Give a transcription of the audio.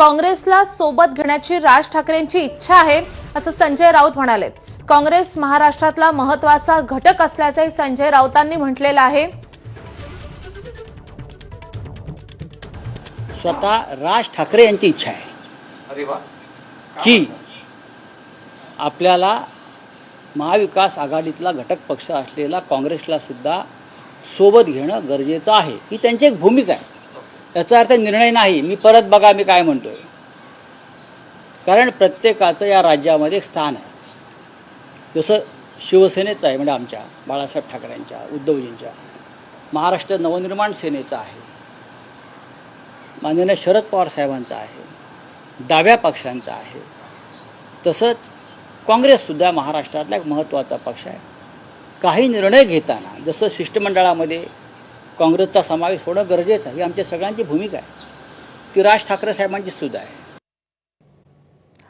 काँग्रेसला सोबत घेण्याची राज ठाकरेंची इच्छा आहे असं संजय राऊत म्हणालेत. काँग्रेस महाराष्ट्रातला महत्त्वाचा घटक असल्याचंही संजय राऊतांनी म्हटलेलं आहे. स्वतः राज ठाकरे यांची इच्छा आहे. अरे वा. की आपल्याला महाविकास आघाडीतला घटक पक्ष असलेला काँग्रेसला सुद्धा सोबत घेणं गरजेचं आहे. ही त्यांची एक भूमिका आहे. याचा अर्थ निर्णय नाही. मी परत बघा मी काय म्हणतोय. कारण प्रत्येकाचं या राज्यामध्ये एक स्थान आहे. जसं शिवसेनेचं आहे म्हणजे आमच्या बाळासाहेब ठाकरेंच्या उद्धवजींच्या. महाराष्ट्र नवनिर्माण सेनेचं आहे. माननीय शरद पवार साहेबांचा आहे. डाव्या पक्षांचा आहे. तसंच काँग्रेससुद्धा महाराष्ट्रातला एक महत्त्वाचा पक्ष आहे. काही निर्णय घेताना जसं शिष्टमंडळामध्ये काँग्रेसचा समावेश होणं गरजेचं ही आमच्या सगळ्यांची भूमिका आहे. ती राज ठाकरे साहेबांची सुद्धा आहे.